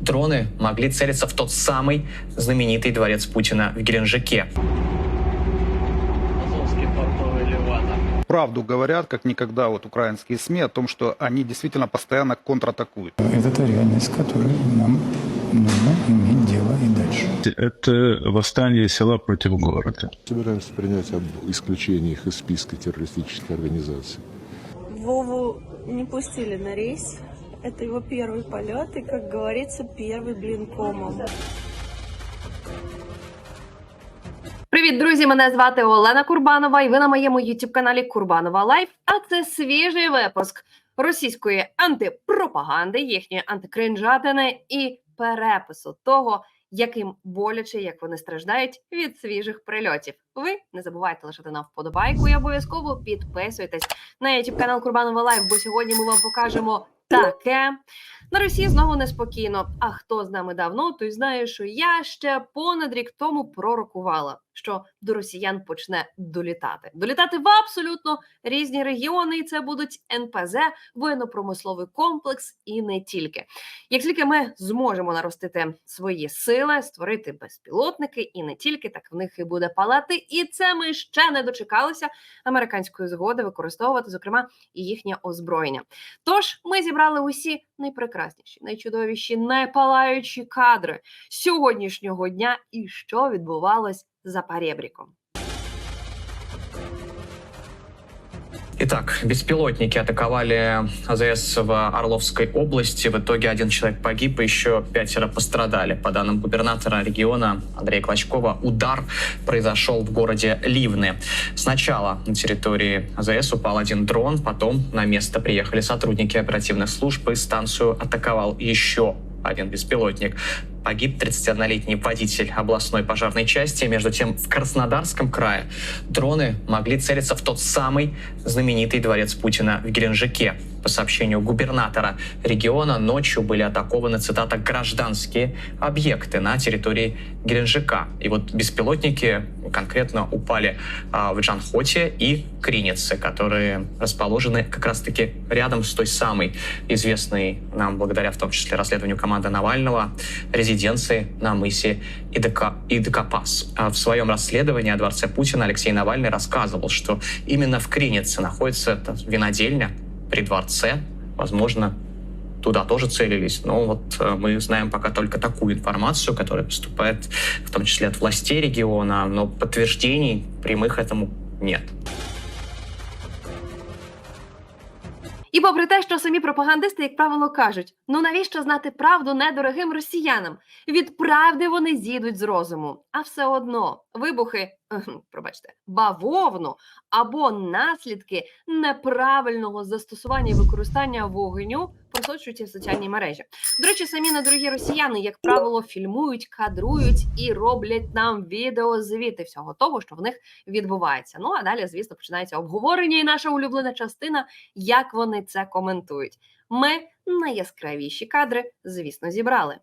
дроны могли целиться в тот самый знаменитый дворец Путина в Геленджике. Правду говорят, как никогда вот украинские СМИ, о том, что они действительно постоянно контратакуют. Это та реальность, с которой нам нужно иметь дело и дальше. Это восстание села против города. Собираемся принять об исключении их из списка террористических организаций. Вову не пустили на рейс. Это его первый полет и, как говорится, первый блин комом. Привіт, друзі! Мене звати Олена Курбанова, і ви на моєму youtube каналі Курбанова Лайф. А це свіжий випуск російської антипропаганди, їхньої антикринжатини і перепису того, яким боляче, як вони страждають від свіжих прильотів. Ви не забувайте лишати нам вподобайку і обов'язково підписуйтесь на youtube канал Курбанова Лайф, бо сьогодні ми вам покажемо таке. На Росії знову неспокійно. А хто з нами давно, той знає, що я ще понад рік тому пророкувала, що до росіян почне долітати. Долітати в абсолютно різні регіони, і це будуть НПЗ, воєнно-промисловий комплекс і не тільки. Як тільки ми зможемо наростити свої сили, створити безпілотники і не тільки, так в них і буде палати. І це ми ще не дочекалися американської згоди використовувати, зокрема, і їхнє озброєння. Тож ми зібрали усі найпрекрасніші, найчудовіші, найпалаючі кадри сьогоднішнього дня і що відбувалось за перебріком. Итак, беспилотники атаковали АЗС в Орловской области. В итоге один человек погиб, еще пятеро пострадали. По данным губернатора региона Андрея Клочкова, удар произошел в городе Ливны. Сначала на территории АЗС упал один дрон, потом на место приехали сотрудники оперативных служб и станцию атаковал еще один беспилотник. Погиб 31-летний водитель областной пожарной части. Между тем, в Краснодарском крае дроны могли целиться в тот самый знаменитый дворец Путина в Геленджике. По сообщению губернатора региона, ночью были атакованы, цитата, гражданские объекты на территории Геленджика. И вот беспилотники конкретно упали а, в Джанхоте и Кринице, которые расположены как раз-таки рядом с той самой известной нам, благодаря в том числе расследованию команды Навального, резиденции на мысе Идека- Идекапас. А В своем расследовании о дворце Путина Алексей Навальный рассказывал, что именно в Кринице находится винодельня при дворце. Возможно, туда тоже целились. Но вот э, мы знаем пока только такую информацию, которая поступает в том числе от властей региона, но подтверждений прямых этому нет. І попри те, що самі пропагандисти, як правило, кажуть: ну навіщо знати правду недорогим росіянам? Від правди вони з'їдуть з розуму. А все одно вибухи, кхм, пробачте, бавовну або наслідки неправильного застосування і використання вогню просочуються в соціальні мережі. До речі, самі недорогі росіяни, як правило, фільмують, кадрують і роблять нам відеозвіти всього того, що в них відбувається. Ну а далі, звісно, починається обговорення, і наша улюблена частина, як вони це коментують. Ми найяскравіші кадри, звісно, зібрали.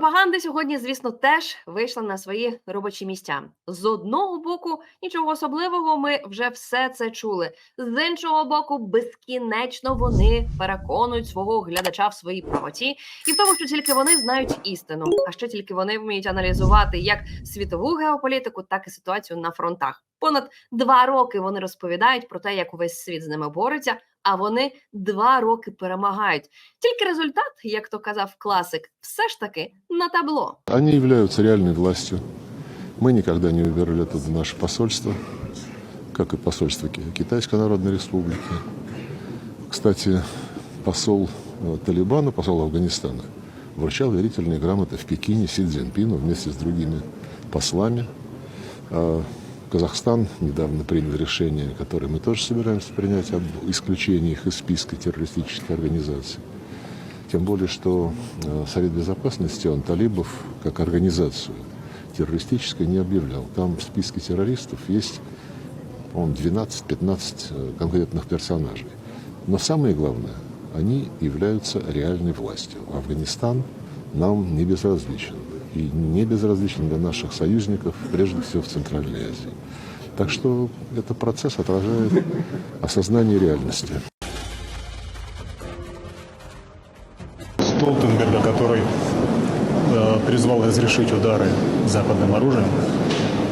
Пропаганди сьогодні, звісно, теж вийшли на свої робочі місця. З одного боку, нічого особливого, ми вже все це чули. З іншого боку, безкінечно вони переконують свого глядача в своїй правоті і в тому, що тільки вони знають істину, а ще тільки вони вміють аналізувати як світову геополітику, так і ситуацію на фронтах. Понад два роки вони розповідають про те, як увесь світ з ними бореться. А вони два роки перемагають. Тільки результат, як то казав класик, все ж таки на табло. Они являются реальной властью. Мы никогда не выбирали оттуда наше посольство, как и посольство Ки- Китайской Народной Республики. Кстати, посол э, Талибана, посол Афганистана, вручал верительные грамоты в Пекине Си Цзиньпину вместе с другими послами. Казахстан недавно принял решение, которое мы тоже собираемся принять, об исключении их из списка террористических организаций. Тем более, что э, Совет Безопасности, он талибов как организацию террористической не объявлял. Там в списке террористов есть, по-моему, 12-15 э, конкретных персонажей. Но самое главное, они являются реальной властью. Афганистан нам не безразличен. И не безразличен для наших союзников, прежде всего в Центральной Азии. Так что этот процесс отражает осознание реальности. Столтенберга, который э, призвал разрешить удары западным оружием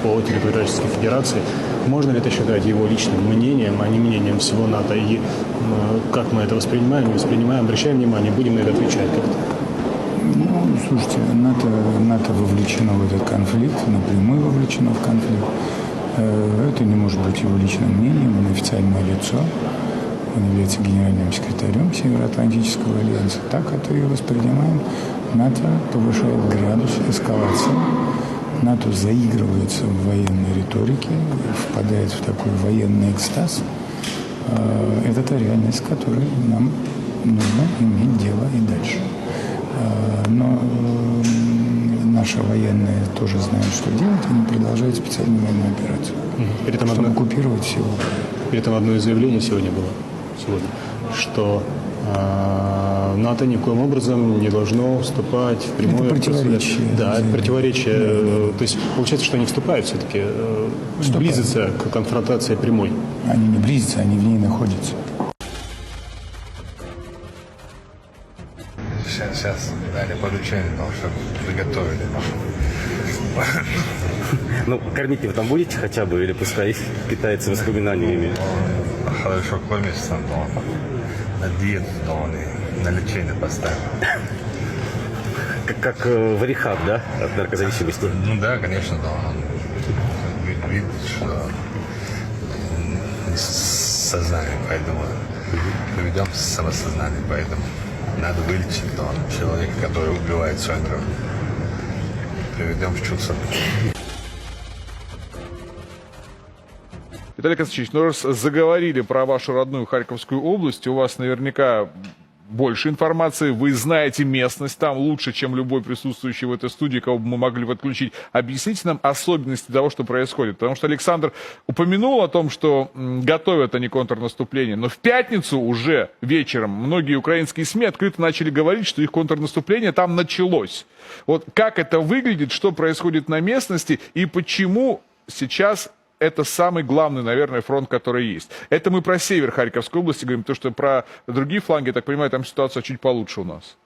по территории Российской Федерации. Можно ли это считать его личным мнением, а не мнением всего НАТО? И э, как мы это воспринимаем, не воспринимаем, обращаем внимание, будем на это отвечать как-то? Слушайте, НАТО, НАТО вовлечено в этот конфликт, напрямую вовлечено в конфликт. Э, Это не может быть его личным мнением, он официальное лицо. Он является генеральным секретарем Североатлантического альянса. Так это и воспринимаем. НАТО повышает градус эскалации. НАТО заигрывается в военной риторике, впадает в такой военный экстаз. Э, Это та реальность, с которой нам нужно иметь дело и дальше. Э, Но э, наши военные тоже знают, что делать, они продолжают специальную военную операцию, При этом, чтобы одно, оккупировать всего. при этом одно из заявлений сегодня было, сегодня, что э, НАТО никоим образом не должно вступать в прямое... противоречие. Да, это противоречие. э, То есть получается, что они вступают все-таки, э, Вступают. близятся к конфронтации прямой. Они не близятся, они в ней находятся. Поручение, ну, чтобы приготовили. Ну, кормить вы там будете хотя бы, или пускай питается воспоминаниями? Хорошо кормится, но на диету и на лечение поставить. Как, как э, в рехаб, да, от наркозависимости? Ну да, конечно, должен. Ви- Видит, что м, не с сознанием, поэтому приведем самосознание, поэтому надо вылечить того человека, который убивает народ. Приведем в чувство. Виталий Константинович, ну раз заговорили про вашу родную Харьковскую область, у вас наверняка больше информации, вы знаете местность там лучше, чем любой присутствующий в этой студии, кого бы мы могли подключить. Объясните нам особенности того, что происходит. Потому что Александр упомянул о том, что готовят они контрнаступление, но в пятницу уже вечером многие украинские СМИ открыто начали говорить, что их контрнаступление там началось. Вот как это выглядит, что происходит на местности и почему сейчас это самый главный, наверное, фронт, который есть. Это мы про север Харьковской области говорим, потому что про другие фланги, я так понимаю, там ситуация чуть получше у нас.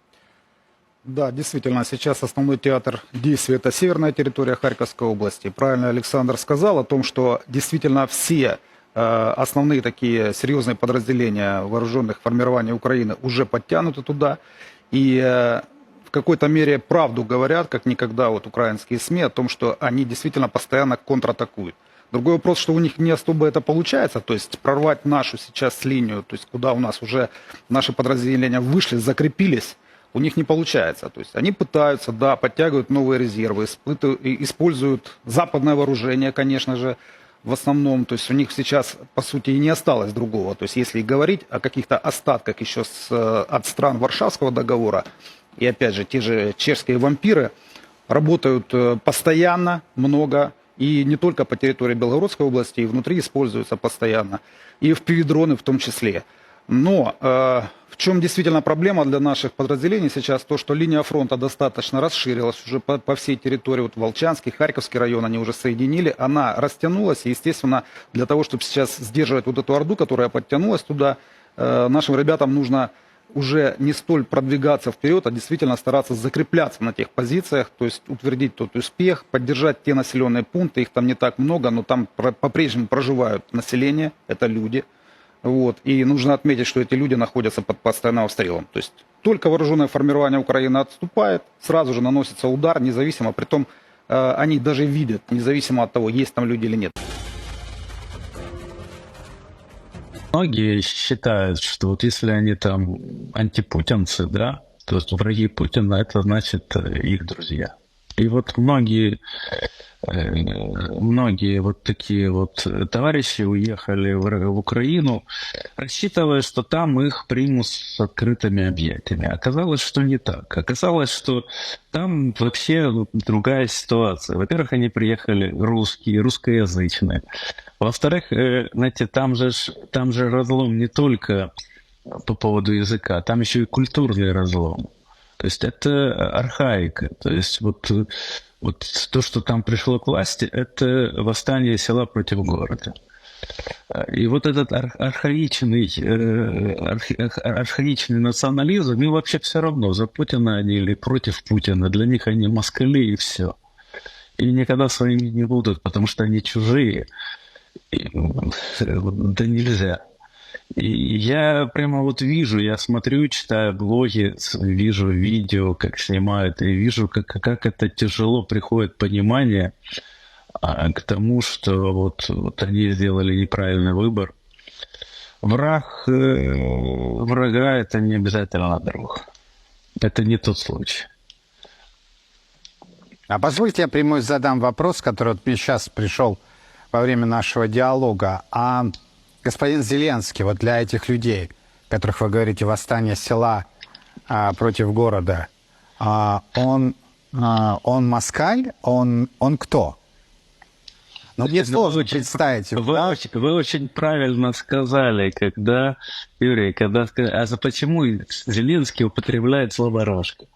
Да, действительно, сейчас основной театр действия – это северная территория Харьковской области. Правильно Александр сказал о том, что действительно все э, основные такие серьезные подразделения вооруженных формирований Украины уже подтянуты туда. И э, в какой-то мере правду говорят, как никогда вот украинские СМИ, о том, что они действительно постоянно контратакуют. Другой вопрос, что у них не особо это получается, то есть прорвать нашу сейчас линию, то есть куда у нас уже наши подразделения вышли, закрепились, у них не получается. То есть они пытаются, да, подтягивают новые резервы, используют западное вооружение, конечно же, в основном. То есть у них сейчас, по сути, и не осталось другого. То есть если говорить о каких-то остатках еще с, э, от стран Варшавского договора, и опять же, те же чешские вампиры работают э, постоянно, много, и не только по территории Белгородской области, и внутри используются постоянно, и в пивидроны в том числе. Но э, в чем действительно проблема для наших подразделений сейчас, то, что линия фронта достаточно расширилась уже по, по всей территории, вот Волчанский, Харьковский район они уже соединили, она растянулась, и, естественно, для того, чтобы сейчас сдерживать вот эту орду, которая подтянулась туда, э, нашим ребятам нужно уже не столь продвигаться вперед, а действительно стараться закрепляться на тех позициях, то есть утвердить тот успех, поддержать те населенные пункты, их там не так много, но там по-прежнему проживают население, это люди. Вот. И нужно отметить, что эти люди находятся под постоянным обстрелом. То есть только вооруженное формирование Украины отступает, сразу же наносится удар, независимо, при том э, они даже видят, независимо от того, есть там люди или нет. Многие считают, что вот если они там антипутинцы, да, то есть враги Путина, это значит э, их друзья. И вот многие многие вот такие вот товарищи уехали в, в Украину, рассчитывая, что там их примут с открытыми объятиями. Оказалось, что не так. Оказалось, что там вообще другая ситуация. Во-первых, они приехали русские, русскоязычные. Во-вторых, э, знаете, там же, там же разлом не только по поводу языка, там еще и культурный разлом. То есть это архаика. То есть вот, э, вот то, что там пришло к власти, это восстание села против города. И вот этот ар- архаичный, э, архаичный национализм, им вообще все равно, за Путина они или против Путина. Для них они москали и все. И никогда своими не будут, потому что они чужие. И, э, да нельзя. Я прямо вот вижу, я смотрю, читаю блоги, вижу видео, как снимают, и вижу, как, как это тяжело приходит понимание а, к тому, что вот, вот они сделали неправильный выбор. Враг, э, врага это не обязательно друг. Это не тот случай. А позвольте я прямой задам вопрос, который вот мне сейчас пришел во время нашего диалога. А господин Зеленский, вот для этих людей, которых вы говорите, восстание села а, против города, а, он, а, он москаль, он, он кто? Ну, мне сложно представить. Вы, очень, вы очень правильно сказали, когда, Юрий, когда а за почему Зеленский употребляет слово «рожка»?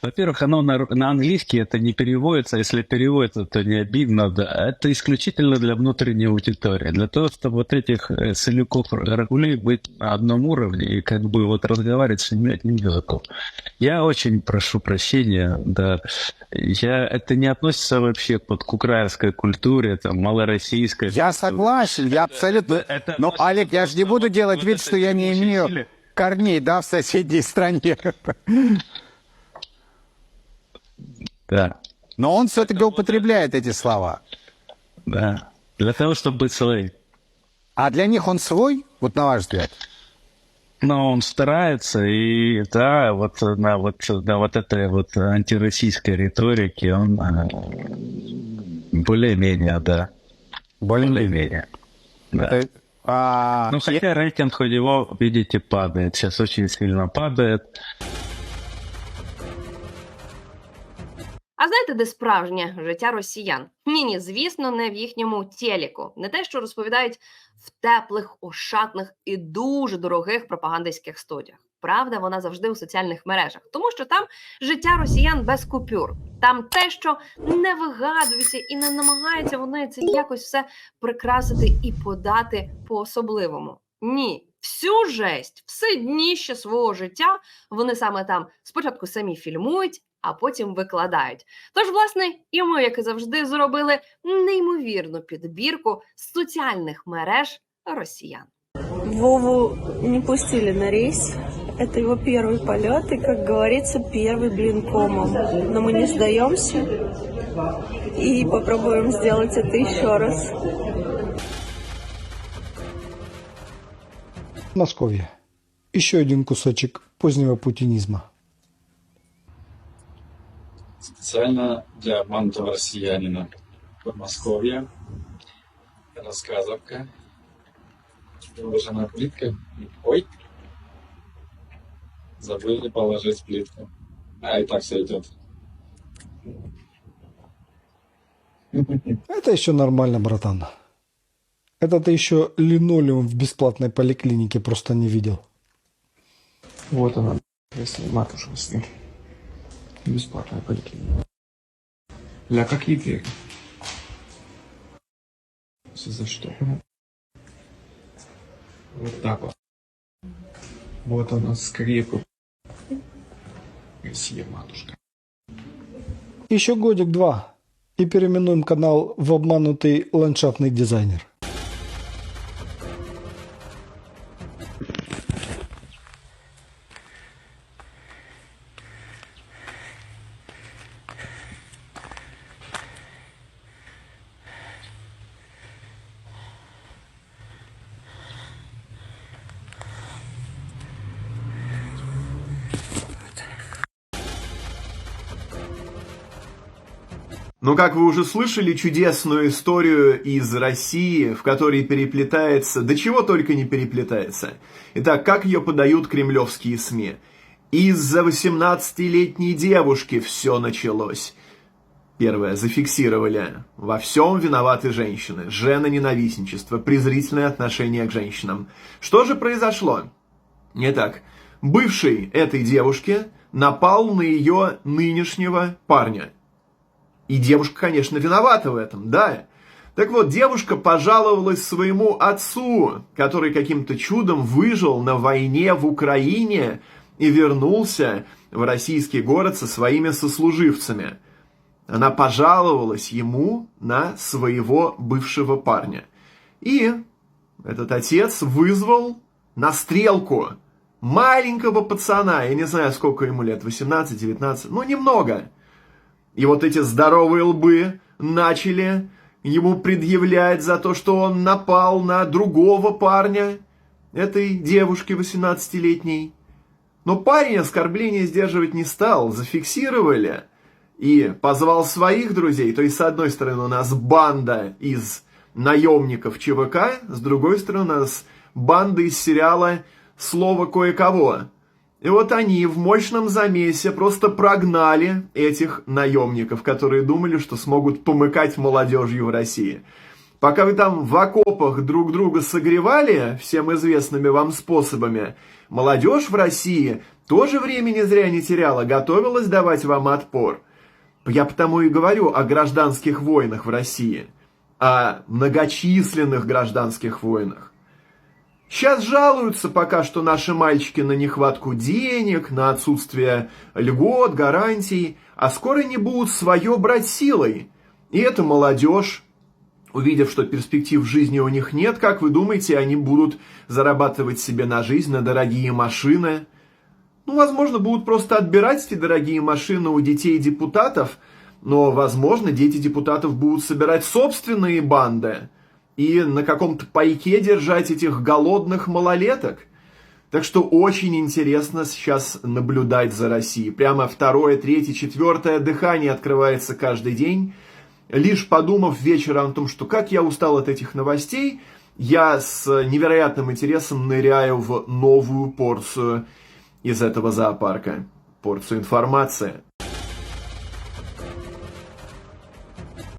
Во-первых, оно на, на английский это не переводится, если переводится, то не обидно, да. Это исключительно для внутренней аудитории, для того, чтобы вот этих э, селюков рагулей быть на одном уровне и как бы вот разговаривать с ними одним языком. Я очень прошу прощения, да, я, это не относится вообще под к украинской культуре, там, малороссийской. Я согласен, я абсолютно... Это Но, вот- Олег, я же не буду делать вид, это что я не имею корней, да, в соседней стране. Да, Но он все-таки употребляет эти слова. да. Для того, чтобы быть своим. А для них он свой, вот на ваш взгляд? Но он старается, и да, вот на вот, на вот этой вот антироссийской риторике он э, более-менее, да. Более-менее. Да. Э, а, Ну, хотя рейтинг хоть его, видите, падает. Сейчас очень сильно падает. А знаєте, де справжнє життя росіян? Ні, ні, звісно, не в їхньому телеку. Не те, що розповідають в теплих, ошатних і дуже дорогих пропагандистських студіях. Правда, вона завжди у соціальних мережах, тому що там життя росіян без купюр. Там те, що не вигадується і не намагаються вони це якось все прикрасити і подати по-особливому. Ні, всю жесть, все дніще свого життя вони саме там спочатку самі фільмують, а потім викладають. Тож, власне, і ми, як і завжди, зробили неймовірну підбірку з соціальних мереж росіян. Вову не пустили на рейс. Это его первый полет и, как говорится, первый блин комом. Но мы не сдаемся и попробуем сделать это еще раз. Московье. Еще один кусочек позднего путинизма. Специально для обманутого россиянина. Подмосковье. Рассказовка. Выложена плитка. Ой. Забыли положить плитку. А, и так сойдет. Это еще нормально, братан. Это ты еще линолеум в бесплатной поликлинике просто не видел. Вот она, если матушка с ним. Бесплатная поликлиника. Ля, какие двери? За что? Вот так вот. Вот она, скрепы. Месье, матушка. Еще годик-два. И переименуем канал в обманутый ландшафтный дизайнер. Как вы уже слышали, чудесную историю из России, в которой переплетается, да чего только не переплетается. Итак, как ее подают кремлевские СМИ? Из-за 18-летней девушки все началось. Первое. Зафиксировали. Во всем виноваты женщины. Жена-ненавистничество, презрительное отношение к женщинам. Что же произошло? Итак, бывший этой девушки напал на ее нынешнего парня. И девушка, конечно, виновата в этом, да. Так вот, девушка пожаловалась своему отцу, который каким-то чудом выжил на войне в Украине и вернулся в российский город со своими сослуживцами. Она пожаловалась ему на своего бывшего парня. И этот отец вызвал на стрелку маленького пацана, я не знаю, сколько ему лет, 18-19, ну немного. И вот эти здоровые лбы начали ему предъявлять за то, что он напал на другого парня, этой девушки 18-летней. Но парень оскорбления сдерживать не стал, зафиксировали и позвал своих друзей. То есть, с одной стороны, у нас банда из наемников ЧВК, с другой стороны, у нас банда из сериала «Слово кое-кого». И вот они в мощном замесе просто прогнали этих наемников, которые думали, что смогут помыкать молодежью в России. Пока вы там в окопах друг друга согревали всем известными вам способами, молодежь в России тоже времени зря не теряла, готовилась давать вам отпор. Я потому и говорю о гражданских войнах в России, о многочисленных гражданских войнах. Сейчас жалуются пока что наши мальчики на нехватку денег, на отсутствие льгот, гарантий, а скоро не будут свое брать силой. И эта молодежь, увидев, что перспектив в жизни у них нет, как вы думаете, они будут зарабатывать себе на жизнь, на дорогие машины? Ну, возможно, будут просто отбирать эти дорогие машины у детей депутатов, но, возможно, дети депутатов будут собирать собственные банды и на каком-то пайке держать этих голодных малолеток. Так что очень интересно сейчас наблюдать за Россией. Прямо второе, третье, четвертое дыхание открывается каждый день. Лишь подумав вечером о том, что как я устал от этих новостей, я с невероятным интересом ныряю в новую порцию из этого зоопарка. Порцию информации.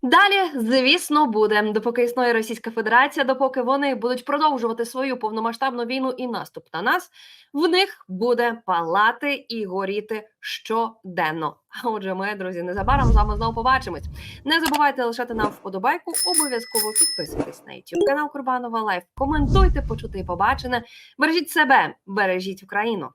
Далі, звісно, буде. Допоки існує Російська Федерація, допоки вони будуть продовжувати свою повномасштабну війну і наступ на нас, в них буде палати і горіти щоденно. А отже, ми, друзі, незабаром з вами знову побачимось. Не забувайте лишати нам вподобайку, обов'язково підписуйтесь на YouTube канал Курбанова Лайф. Коментуйте, почути і побачене. Бережіть себе, бережіть Україну.